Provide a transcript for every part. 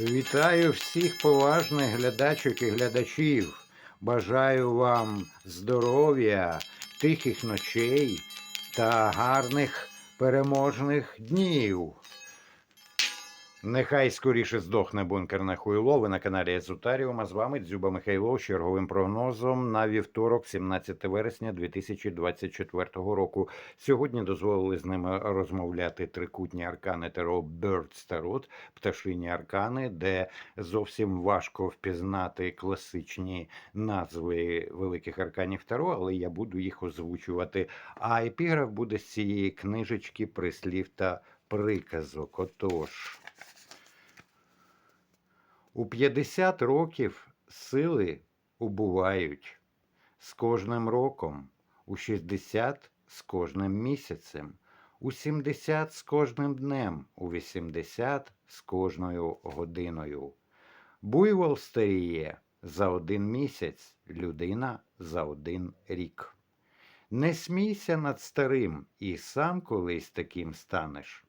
Вітаю всіх поважних глядачок і глядачів. Бажаю вам здоров'я, тихих ночей та гарних переможних днів. Нехай скоріше здохне бункерне хуйло. Ви на каналі Езотаріум, а з вами Дзюба Михайло з черговим прогнозом на вівторок, 17 вересня 2024 року. Сьогодні дозволили з ними розмовляти трикутні аркани Таро Birds Tarot, пташині аркани, де зовсім важко впізнати класичні назви великих арканів Таро, але я буду їх озвучувати. А епіграф буде з цієї книжечки прислів та приказок. Отож. У 50 років сили убувають з кожним роком, у 60 з кожним місяцем, у 70 з кожним днем, у 80 з кожною годиною. Буйвол старіє за один місяць, людина за один рік. Не смійся над старим, і сам колись таким станеш.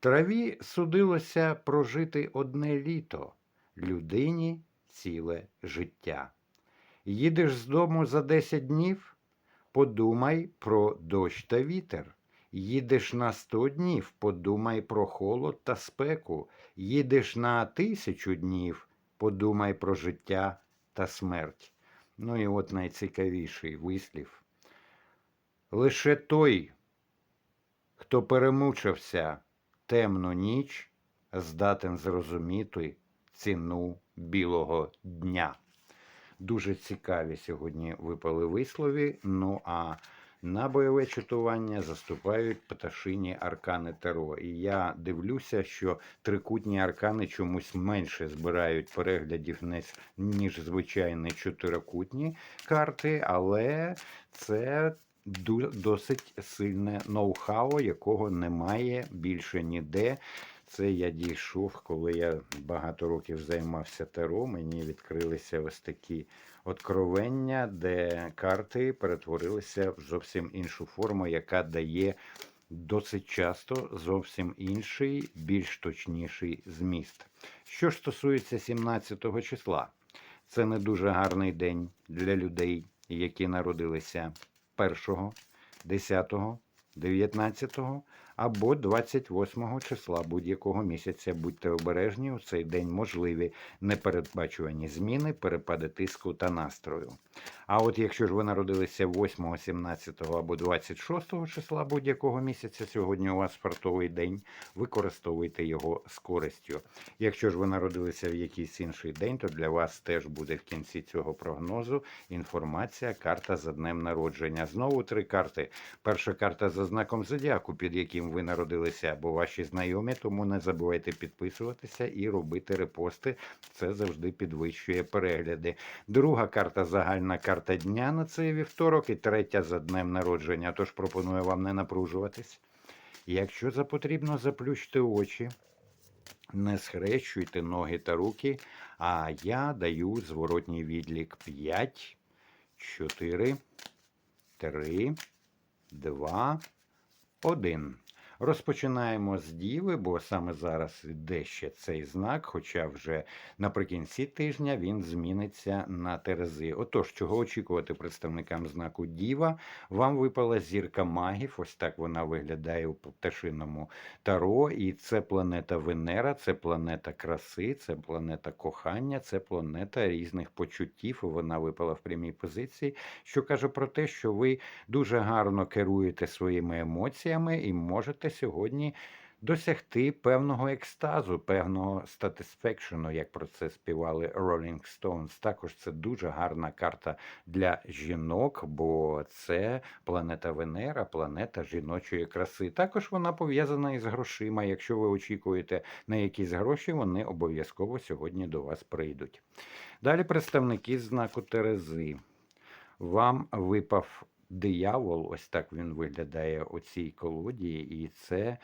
Траві судилося прожити одне літо, людині ціле життя. Їдеш з дому за 10 днів, подумай про дощ та вітер. Їдеш на 100 днів, подумай про холод та спеку. Їдеш на тисячу днів, подумай про життя та смерть. Ну і от найцікавіший вислів. Лише той, хто перемучився темну ніч, здатен зрозуміти ціну білого дня. Дуже цікаві сьогодні випали вислові. Ну а на бойове читування заступають пташині аркани Таро. І я дивлюся, що трикутні аркани чомусь менше збирають переглядів, ніж звичайні чотирикутні карти, але це досить сильне ноу-хау, якого немає більше ніде. Це я дійшов, коли я багато років займався таро. Мені відкрилися ось такі откровення, де карти перетворилися в зовсім іншу форму, яка дає досить часто зовсім інший, більш точніший зміст. Що ж стосується 17 числа, це не дуже гарний день для людей, які народилися 1, 10, 19 або 28 числа будь-якого місяця. Будьте обережні, у цей день можливі непередбачувані зміни, перепади тиску та настрою. А от якщо ж ви народилися 8, 17 або 26 числа будь-якого місяця, сьогодні у вас фартовий день, використовуйте його з користю. Якщо ж ви народилися в якийсь інший день, то для вас теж буде в кінці цього прогнозу інформація, карта за днем народження. Знову три карти. Перша карта за знаком зодіаку, під яким ви народилися, або ваші знайомі, тому не забувайте підписуватися і робити репости. Це завжди підвищує перегляди. Друга карта загальна карта дня на цей вівторок, і третя за днем народження. Тож пропоную вам не напружуватись. Якщо за потрібно, заплющте очі. Не схрещуйте ноги та руки, а я даю зворотній відлік 5, 4, 3, 2, 1. Розпочинаємо з Діви, бо саме зараз йде ще цей знак, хоча вже наприкінці тижня він зміниться на Терези. Отож, чого очікувати представникам знаку Діва? Вам випала зірка магів. Ось так вона виглядає у пташиному таро. І це планета Венера, це планета краси, це планета кохання, це планета різних почуттів. Вона випала в прямій позиції, що каже про те, що ви дуже гарно керуєте своїми емоціями і можете сьогодні досягти певного екстазу, певного статисфекшену, як про це співали Rolling Stones. Також це дуже гарна карта для жінок, бо це планета Венера, планета жіночої краси. Також вона пов'язана із грошима. Якщо ви очікуєте на якісь гроші, вони обов'язково сьогодні до вас прийдуть. Далі представники знаку Терези. Вам випав диявол, ось так він виглядає у цій колоді, і це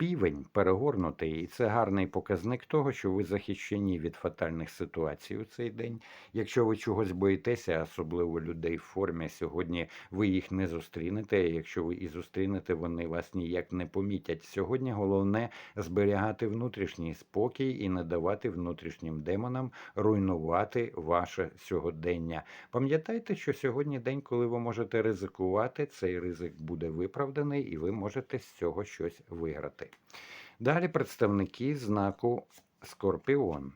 Півень перегорнутий, і це гарний показник того, що ви захищені від фатальних ситуацій у цей день. Якщо ви чогось боїтеся, особливо людей в формі, сьогодні ви їх не зустрінете. Якщо ви і зустрінете, вони вас ніяк не помітять. Сьогодні головне зберігати внутрішній спокій і не давати внутрішнім демонам руйнувати ваше сьогодення. Пам'ятайте, що сьогодні день, коли ви можете ризикувати, цей ризик буде виправданий, і ви можете з цього щось виграти. Далі представники знаку Скорпіон.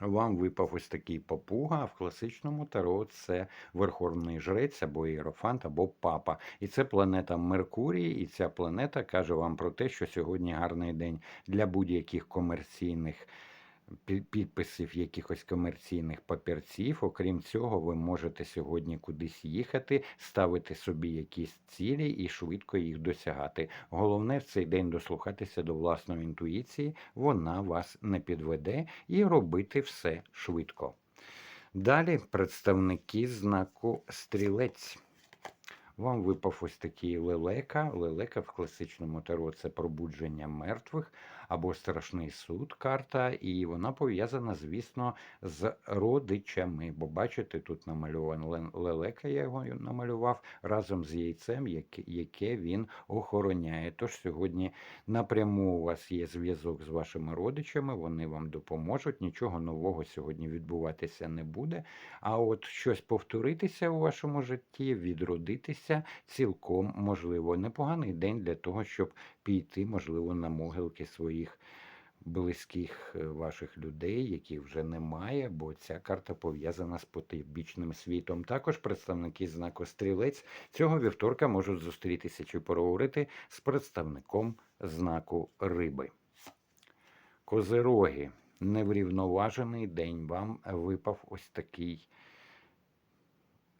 Вам випав ось такий папуга, а в класичному таро це верховний жрець або іерофант, або папа. І це планета Меркурій, і ця планета каже вам про те, що сьогодні гарний день для будь-яких комерційних підписів якихось комерційних папірців. Окрім цього, ви можете сьогодні кудись їхати, ставити собі якісь цілі і швидко їх досягати. Головне в цей день дослухатися до власної інтуїції, вона вас не підведе і робити все швидко. Далі представники знаку стрілець. Вам випав ось такий лелека. Лелека в класичному таро це пробудження мертвих або страшний суд карта, і вона пов'язана, звісно, з родичами. Бо бачите, тут намальован лелека, я його намалював разом з яйцем, яке він охороняє. Тож сьогодні напряму у вас є зв'язок з вашими родичами, вони вам допоможуть. Нічого нового сьогодні відбуватися не буде. А от щось повторитися у вашому житті, відродитися цілком можливо. Непоганий день для того, щоб піти, можливо, на могилки своїх близьких е, ваших людей, яких вже немає, бо ця карта пов'язана з потойбічним світом. Також представники знаку стрілець цього вівторка можуть зустрітися чи поговорити з представником знаку риби. Козироги. Неврівноважений день вам випав ось такий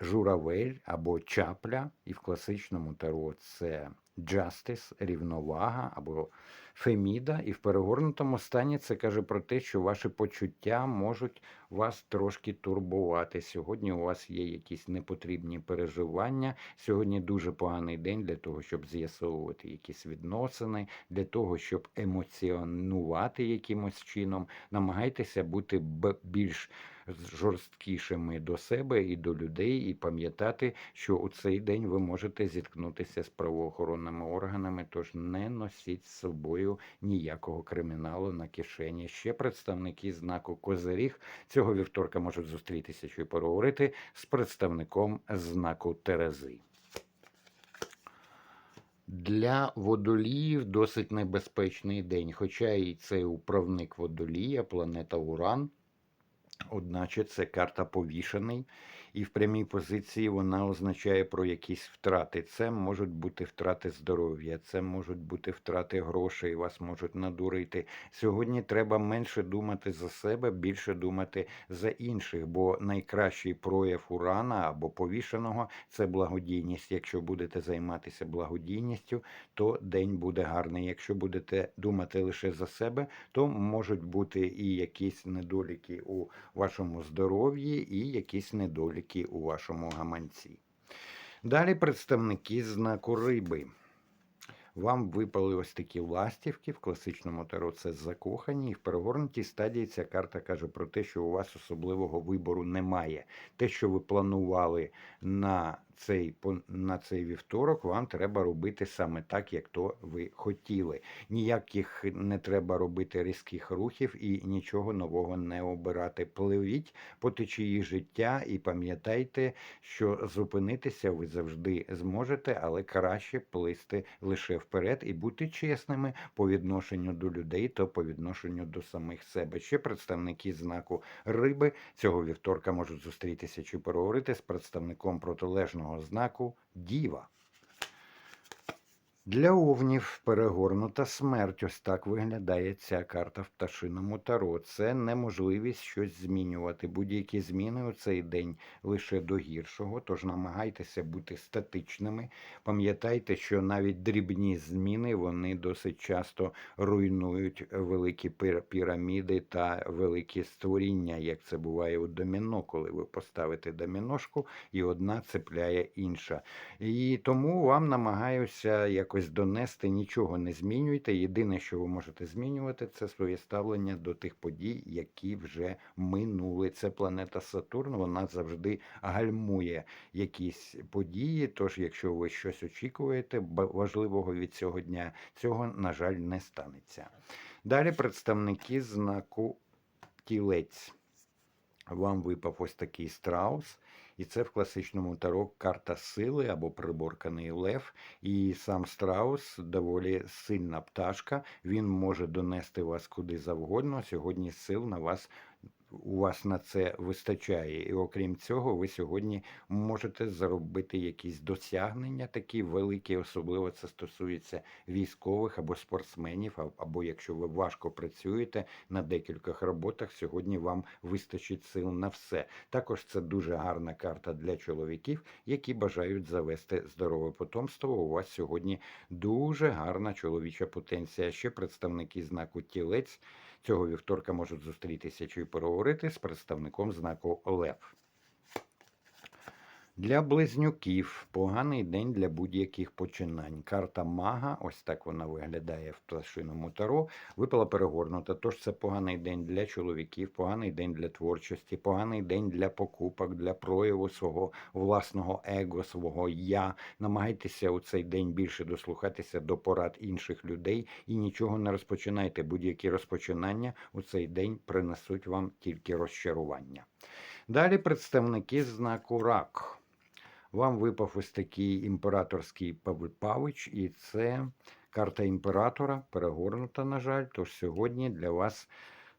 журавель або чапля, і в класичному таро це justice, рівновага або феміда. І в перегорнутому стані це каже про те, що ваші почуття можуть вас трошки турбувати. Сьогодні у вас є якісь непотрібні переживання. Сьогодні дуже поганий день для того, щоб з'ясовувати якісь відносини, для того, щоб емоціонувати якимось чином. Намагайтеся бути більш жорсткішими до себе і до людей, і пам'ятати, що у цей день ви можете зіткнутися з правоохоронними органами, тож не носіть з собою ніякого криміналу на кишені. Ще представники знаку Козиріг цього вівторка можуть зустрітися чи поговорити з представником знаку Терези. Для водоліїв досить небезпечний день, хоча і це управник водолія, планета Уран. Одначе це карта повішений, і в прямій позиції вона означає про якісь втрати. Це можуть бути втрати здоров'я, це можуть бути втрати грошей, вас можуть надурити. Сьогодні треба менше думати за себе, більше думати за інших, бо найкращий прояв урана або повішеного це благодійність. Якщо будете займатися благодійністю, то день буде гарний. Якщо будете думати лише за себе, то можуть бути і якісь недоліки у вашому здоров'ї, і якісь недоліки у вашому гаманці. Далі представники знаку риби. Вам випали ось такі ластівки в класичному таро це закохані, і в перегорнутій стадії ця карта каже про те, що у вас особливого вибору немає. Те, що ви планували на цей, на цей вівторок, вам треба робити саме так, як то ви хотіли. Ніяких не треба робити різких рухів і нічого нового не обирати. Пливіть по течії життя і пам'ятайте, що зупинитися ви завжди зможете, але краще плисти лише вперед і бути чесними по відношенню до людей та по відношенню до самих себе. Ще представники знаку риби цього вівторка можуть зустрітися чи поговорити з представником протилежного знаку Діва. Для овнів перегорнута смерть. Ось так виглядає ця карта в пташиному таро. Це неможливість щось змінювати. Будь-які зміни у цей день лише до гіршого. Тож намагайтеся бути статичними. Пам'ятайте, що навіть дрібні зміни вони досить часто руйнують великі піраміди та великі створіння, як це буває у доміно, коли ви поставите доміношку і одна цепляє інша. І тому вам намагаюся якось якось донести, нічого не змінюйте. Єдине, що ви можете змінювати, це своє ставлення до тих подій, які вже минули. Це планета Сатурн, вона завжди гальмує якісь події. Тож, якщо ви щось очікуєте важливого від цього дня, цього, на жаль, не станеться. Далі представники знаку тілець. Вам випав ось такий страус, і це в класичному таро карта сили або приборканий лев. І сам страус доволі сильна пташка. Він може донести вас куди завгодно. Сьогодні сил на вас. У вас на це вистачає, і окрім цього, ви сьогодні можете зробити якісь досягнення такі великі, особливо це стосується військових або спортсменів, або якщо ви важко працюєте на декількох роботах, сьогодні вам вистачить сил на все. Також це дуже гарна карта для чоловіків, які бажають завести здорове потомство. У вас сьогодні дуже гарна чоловіча потенція. Ще представники знаку тілець цього вівторка можуть зустрітися чи поговорити з представником знаку Лев. Для близнюків поганий день для будь-яких починань. Карта мага, ось так вона виглядає в пташиному таро, випала перегорнута. Тож це поганий день для чоловіків, поганий день для творчості, поганий день для покупок, для прояву свого власного его, свого я. Намагайтеся у цей день більше дослухатися до порад інших людей і нічого не розпочинайте. Будь-які розпочинання у цей день принесуть вам тільки розчарування. Далі представники знаку рак. Вам випав ось такий імператорський пав- павич, і це карта імператора, перегорнута, на жаль. Тож сьогодні для вас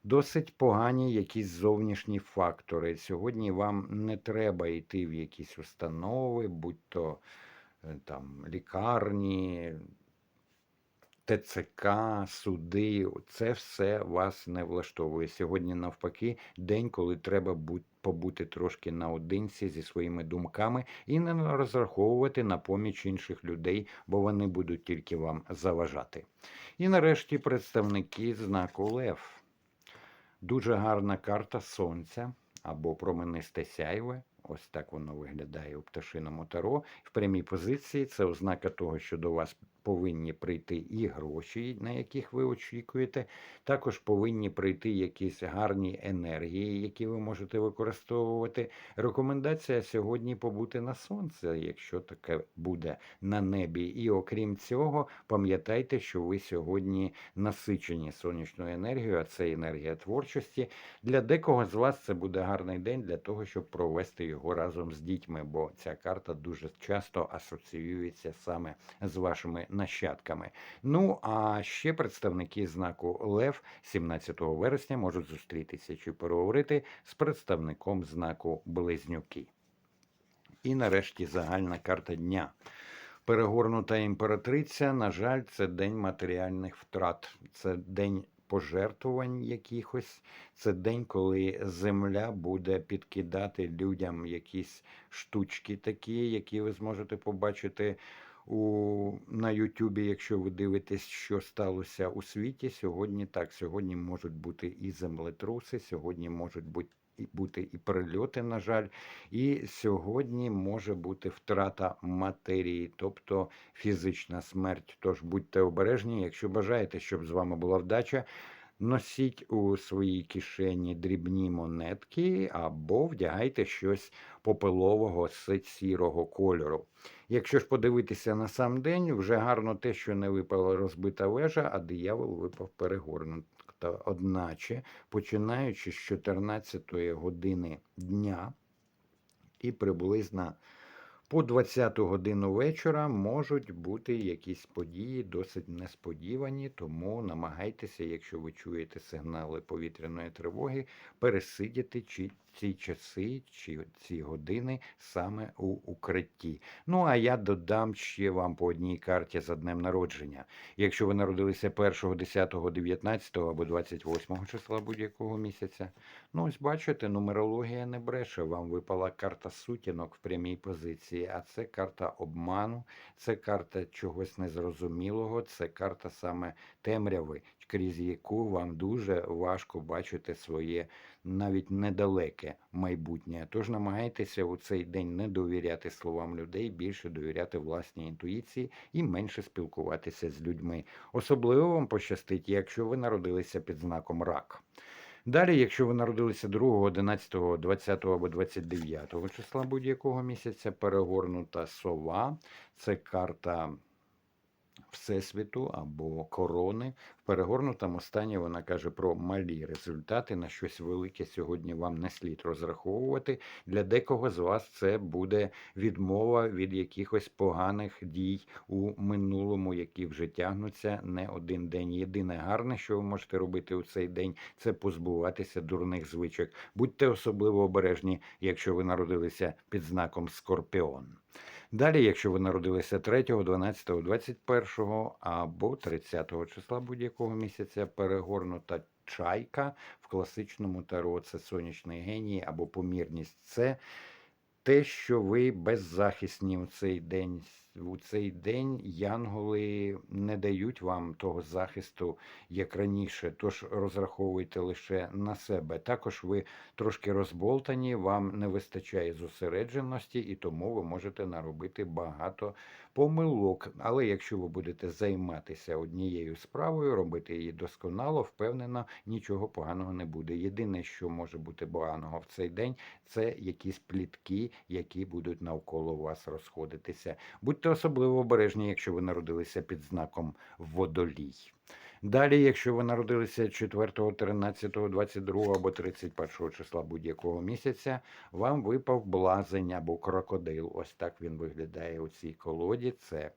досить погані якісь зовнішні фактори. Сьогодні вам не треба йти в якісь установи, будь то е, там лікарні, ТЦК, суди, це все вас не влаштовує. Сьогодні, навпаки, день, коли треба бу- побути трошки наодинці зі своїми думками і не розраховувати на поміч інших людей, бо вони будуть тільки вам заважати. І нарешті представники знаку Лев. Дуже гарна карта сонця або променисте сяйве. Ось так воно виглядає у пташиному таро. В прямій позиції це ознака того, що до вас повинні прийти і гроші, на яких ви очікуєте. Також повинні прийти якісь гарні енергії, які ви можете використовувати. Рекомендація сьогодні побути на сонці, якщо таке буде на небі. І окрім цього, пам'ятайте, що ви сьогодні насичені сонячною енергією, а це енергія творчості. Для декого з вас це буде гарний день для того, щоб провести його разом з дітьми, бо ця карта дуже часто асоціюється саме з вашими нащадками. Ну а ще представники знаку Лев 17 вересня можуть зустрітися чи переговорити з представником знаку Близнюки. І нарешті загальна карта дня. Перегорнута імператриця, на жаль, це день матеріальних втрат, це день пожертвувань якихось, це день, коли земля буде підкидати людям якісь штучки такі, які ви зможете побачити у, на Ютубі, якщо ви дивитесь, що сталося у світі. Сьогодні так, сьогодні можуть бути і землетруси, сьогодні можуть бути. Бути і прильоти, на жаль, і сьогодні може бути втрата матерії, тобто фізична смерть. Тож будьте обережні, якщо бажаєте, щоб з вами була вдача. Носіть у своїй кишені дрібні монетки або вдягайте щось попелового сірого кольору. Якщо ж подивитися на сам день, вже гарно те, що не випала розбита вежа, а диявол випав перегорнуто. Одначе, починаючи з 14 години дня і приблизно по 20 годину вечора можуть бути якісь події досить несподівані, тому намагайтеся, якщо ви чуєте сигнали повітряної тривоги, пересидіти чи ці часи чи ці години саме у укритті. Ну а я додам ще вам по одній карті за днем народження. Якщо ви народилися 1, 10, 19 або 28 числа будь-якого місяця, ну ось бачите, нумерологія не бреше. Вам випала карта сутінок в прямій позиції. а це карта обману, це карта чогось незрозумілого, це карта саме темряви, крізь яку вам дуже важко бачити своє навіть недалеке майбутнє. Тож намагайтеся у цей день не довіряти словам людей, більше довіряти власній інтуїції і менше спілкуватися з людьми. Особливо вам пощастить, якщо ви народилися під знаком рак. Далі, якщо ви народилися 2, 11, 20 або 29 числа будь-якого місяця, перегорнута сова, це карта Всесвіту або корони. В перегорнутому стані вона каже про малі результати, на щось велике сьогодні вам не слід розраховувати. Для декого з вас це буде відмова від якихось поганих дій у минулому, які вже тягнуться не один день. Єдине гарне, що ви можете робити у цей день, це позбуватися дурних звичок. Будьте особливо обережні, якщо ви народилися під знаком Скорпіон. Далі, якщо ви народилися 3, 12, 21 або 30 числа будь-якого місяця, перегорнута чайка в класичному таро це сонячний геній або помірність. Це те, що ви беззахисні у цей день. У цей день янголи не дають вам того захисту, як раніше, тож розраховуйте лише на себе. Також ви трошки розболтані, вам не вистачає зосередженості, і тому ви можете наробити багато помилок. Але якщо ви будете займатися однією справою, робити її досконало, впевнено, нічого поганого не буде. Єдине, що може бути поганого в цей день, це якісь плітки, які будуть навколо вас розходитися. Будьте особливо обережні, якщо ви народилися під знаком водолій. Далі, якщо ви народилися 4, 13, 22 або 31 числа будь-якого місяця, вам випав блазень або крокодил. Ось так він виглядає у цій колоді. Це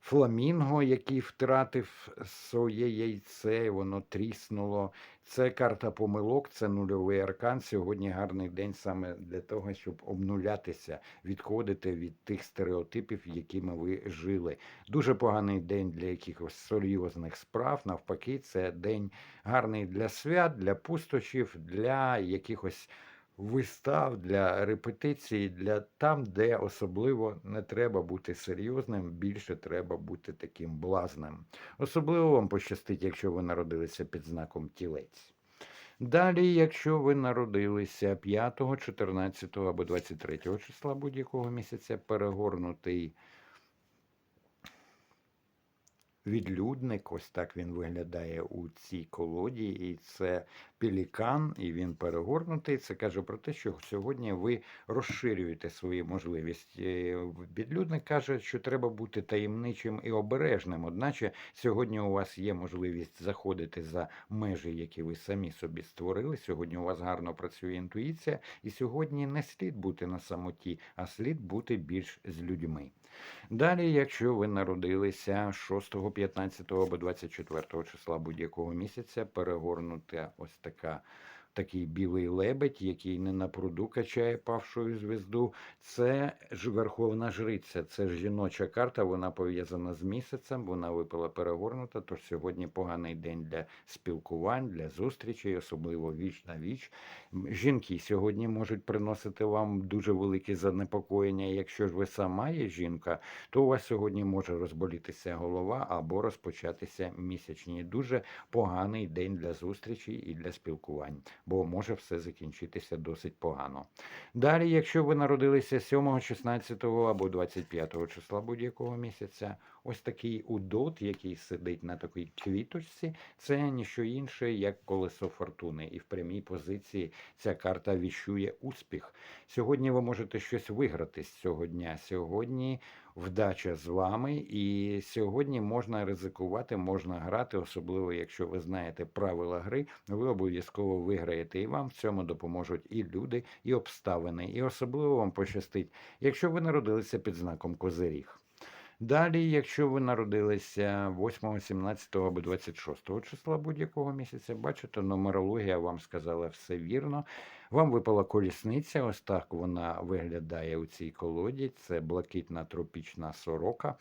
фламінго, який втратив своє яйце, воно тріснуло. Це карта помилок, це нульовий аркан. Сьогодні гарний день саме для того, щоб обнулятися, відходити від тих стереотипів, якими ви жили. Дуже поганий день для якихось серйозних справ. Навпаки, це день гарний для свят, для пустощів, для якихось вистав, для репетиції, для там, де особливо не треба бути серйозним, більше треба бути таким блазним. Особливо вам пощастить, якщо ви народилися під знаком тілець. Далі, якщо ви народилися 5, 14 або 23 числа будь-якого місяця, перегорнутий відлюдник, ось так він виглядає у цій колоді, і це пелікан, і він перегорнутий. Це каже про те, що сьогодні ви розширюєте свої можливості. Відлюдник каже, що треба бути таємничим і обережним. Одначе сьогодні у вас є можливість заходити за межі, які ви самі собі створили. Сьогодні у вас гарно працює інтуїція, і сьогодні не слід бути на самоті, а слід бути більш з людьми. Далі, якщо ви народилися 6, 15 або 24 числа будь-якого місяця, перегорнута ось atacar Такий білий лебедь, який не на пруду качає павшою звезду. Це ж верховна жриця, це ж жіноча карта. Вона пов'язана з місяцем. Вона випала перегорнута. Тож сьогодні поганий день для спілкувань, для зустрічей, особливо віч на віч. Жінки сьогодні можуть приносити вам дуже велике занепокоєння. Якщо ж ви сама є жінка, то у вас сьогодні може розболітися голова або розпочатися місячні. Дуже поганий день для зустрічей і для спілкувань бо може все закінчитися досить погано. Далі, якщо ви народилися 7, 16 або 25 числа будь-якого місяця, ось такий удот, який сидить на такій квіточці, це ніщо інше, як колесо фортуни. І в прямій позиції ця карта віщує успіх. Сьогодні ви можете щось виграти з цього дня. Сьогодні вдача з вами, і сьогодні можна ризикувати, можна грати, особливо якщо ви знаєте правила гри, ви обов'язково виграєте. І вам в цьому допоможуть і люди, і обставини. І особливо вам пощастить, якщо ви народилися під знаком Козиріг. Далі, якщо ви народилися 8, 17 або 26 числа будь-якого місяця, бачите, нумерологія вам сказала все вірно. Вам випала колісниця, ось так вона виглядає у цій колоді. Це блакитна тропічна сорока.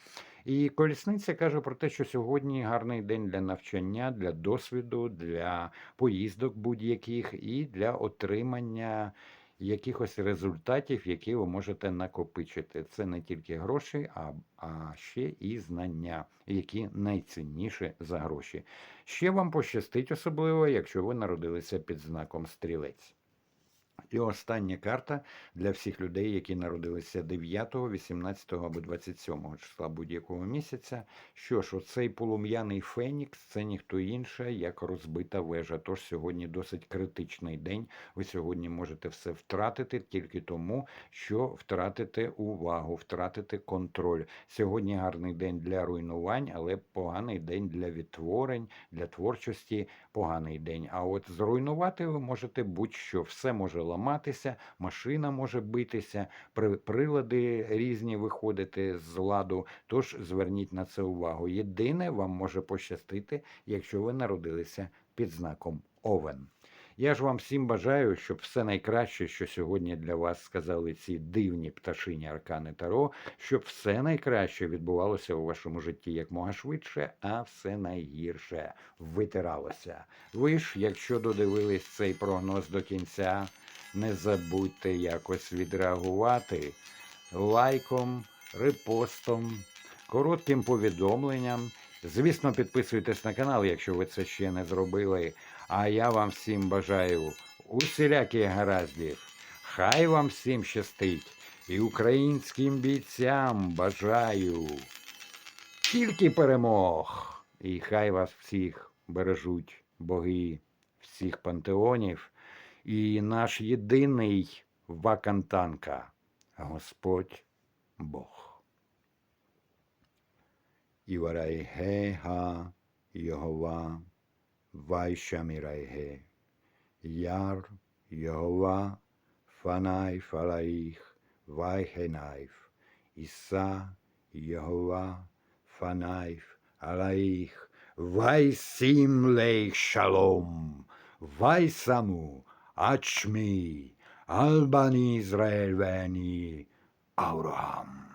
І колісниця каже про те, що сьогодні гарний день для навчання, для досвіду, для поїздок будь-яких і для отримання якихось результатів, які ви можете накопичити. Це не тільки гроші, а, а ще і знання, які найцінніші за гроші. Ще вам пощастить, особливо, якщо ви народилися під знаком стрілець. І остання карта для всіх людей, які народилися 9, 18 або 27 числа будь-якого місяця. Що ж, оцей полум'яний фенікс це ніхто інше, як розбита вежа. Тож сьогодні досить критичний день. Ви сьогодні можете все втратити тільки тому, що втратите увагу, втратите контроль. Сьогодні гарний день для руйнувань, але поганий день для відтворень, для творчості. Поганий день. А от зруйнувати ви можете будь-що. Все може ламатися, машина може битися, при- прилади різні виходити з ладу. Тож зверніть на це увагу. Єдине вам може пощастити, якщо ви народилися під знаком Овен. Я ж вам всім бажаю, щоб все найкраще, що сьогодні для вас сказали ці дивні пташині аркани Таро, щоб все найкраще відбувалося у вашому житті якмога швидше, а все найгірше витиралося. Ви ж, якщо додивились цей прогноз до кінця, не забудьте якось відреагувати лайком, репостом, коротким повідомленням. Звісно, підписуйтесь на канал, якщо ви це ще не зробили. А я вам всім бажаю усіляких гараздів. Хай вам всім щастить. І українським бійцям бажаю тільки перемог. І хай вас всіх бережуть боги всіх пантеонів. І наш єдиний вакантанка Господь Бог. Іварайгега Йогова Вайшамірайге Яр Йогова Фанай Фалаїх Вайхенайф Іса Йогова Фанайф Алаїх Вайсім Лейх Шалом Вайсаму Aç mi? Al bani ve Avraham.